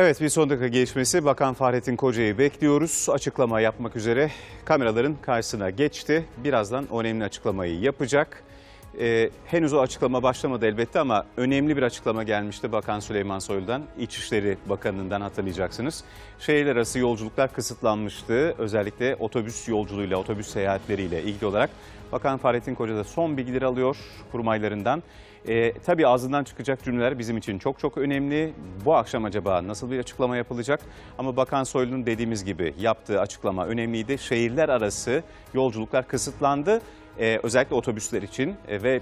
Evet bir son dakika gelişmesi Bakan Fahrettin Koca'yı bekliyoruz. Açıklama yapmak üzere kameraların karşısına geçti. Birazdan önemli açıklamayı yapacak. Ee, henüz o açıklama başlamadı elbette ama önemli bir açıklama gelmişti Bakan Süleyman Soylu'dan. İçişleri Bakanı'ndan hatırlayacaksınız. Şehirler arası yolculuklar kısıtlanmıştı. Özellikle otobüs yolculuğuyla, otobüs seyahatleriyle ilgili olarak. Bakan Fahrettin Koca da son bilgileri alıyor kurmaylarından. Ee, tabii ağzından çıkacak cümleler bizim için çok çok önemli. Bu akşam acaba nasıl bir açıklama yapılacak? Ama Bakan Soylu'nun dediğimiz gibi yaptığı açıklama önemliydi. Şehirler arası yolculuklar kısıtlandı. Ee, özellikle otobüsler için e, ve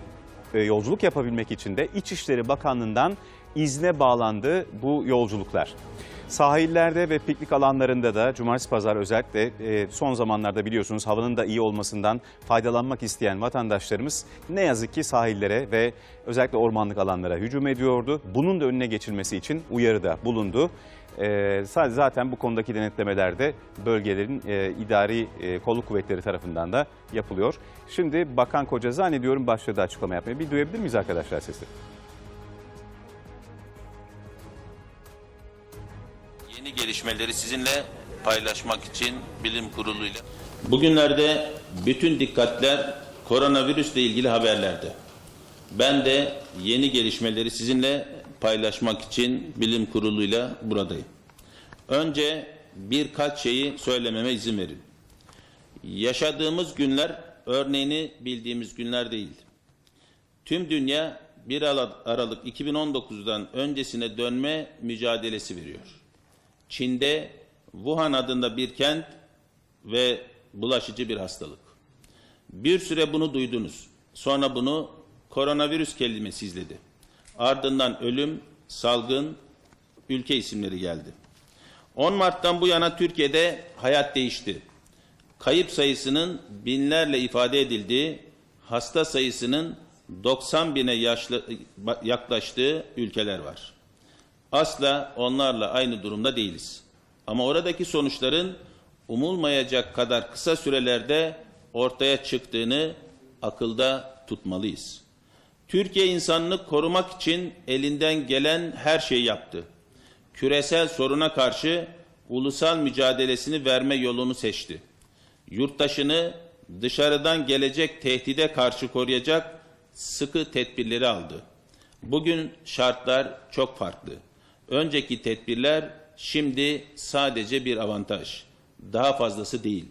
e, yolculuk yapabilmek için de İçişleri Bakanlığı'ndan izne bağlandı bu yolculuklar. Sahillerde ve piknik alanlarında da cumartesi pazar özellikle e, son zamanlarda biliyorsunuz havanın da iyi olmasından faydalanmak isteyen vatandaşlarımız ne yazık ki sahillere ve özellikle ormanlık alanlara hücum ediyordu. Bunun da önüne geçilmesi için uyarıda bulundu. E, sadece zaten bu konudaki denetlemeler de bölgelerin e, idari e, kolluk kuvvetleri tarafından da yapılıyor. Şimdi Bakan Koca zannediyorum başladı açıklama yapmaya. Bir duyabilir miyiz arkadaşlar sesi? Yeni gelişmeleri sizinle paylaşmak için bilim kuruluyla. Bugünlerde bütün dikkatler koronavirüsle ilgili haberlerde. Ben de yeni gelişmeleri sizinle paylaşmak için bilim kuruluyla buradayım. Önce birkaç şeyi söylememe izin verin. Yaşadığımız günler örneğini bildiğimiz günler değil. Tüm dünya 1 Aralık 2019'dan öncesine dönme mücadelesi veriyor. Çin'de Wuhan adında bir kent ve bulaşıcı bir hastalık. Bir süre bunu duydunuz. Sonra bunu koronavirüs kelimesi izledi. Ardından ölüm, salgın, ülke isimleri geldi. 10 Mart'tan bu yana Türkiye'de hayat değişti. Kayıp sayısının binlerle ifade edildiği, hasta sayısının 90 bine yaşlı, yaklaştığı ülkeler var. Asla onlarla aynı durumda değiliz. Ama oradaki sonuçların umulmayacak kadar kısa sürelerde ortaya çıktığını akılda tutmalıyız. Türkiye insanlık korumak için elinden gelen her şeyi yaptı. Küresel soruna karşı ulusal mücadelesini verme yolunu seçti. Yurttaşını dışarıdan gelecek tehdide karşı koruyacak sıkı tedbirleri aldı. Bugün şartlar çok farklı. Önceki tedbirler şimdi sadece bir avantaj. Daha fazlası değil.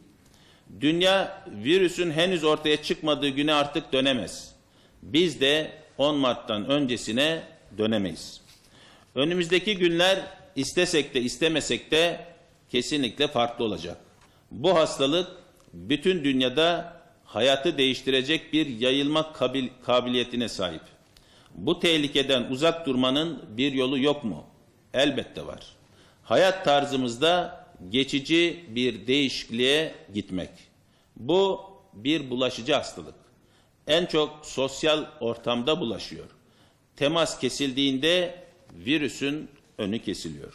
Dünya virüsün henüz ortaya çıkmadığı güne artık dönemez. Biz de 10 Mart'tan öncesine dönemeyiz. Önümüzdeki günler istesek de istemesek de kesinlikle farklı olacak. Bu hastalık bütün dünyada hayatı değiştirecek bir yayılma kabil kabiliyetine sahip. Bu tehlikeden uzak durmanın bir yolu yok mu? Elbette var. Hayat tarzımızda geçici bir değişikliğe gitmek. Bu bir bulaşıcı hastalık. En çok sosyal ortamda bulaşıyor. Temas kesildiğinde virüsün önü kesiliyor.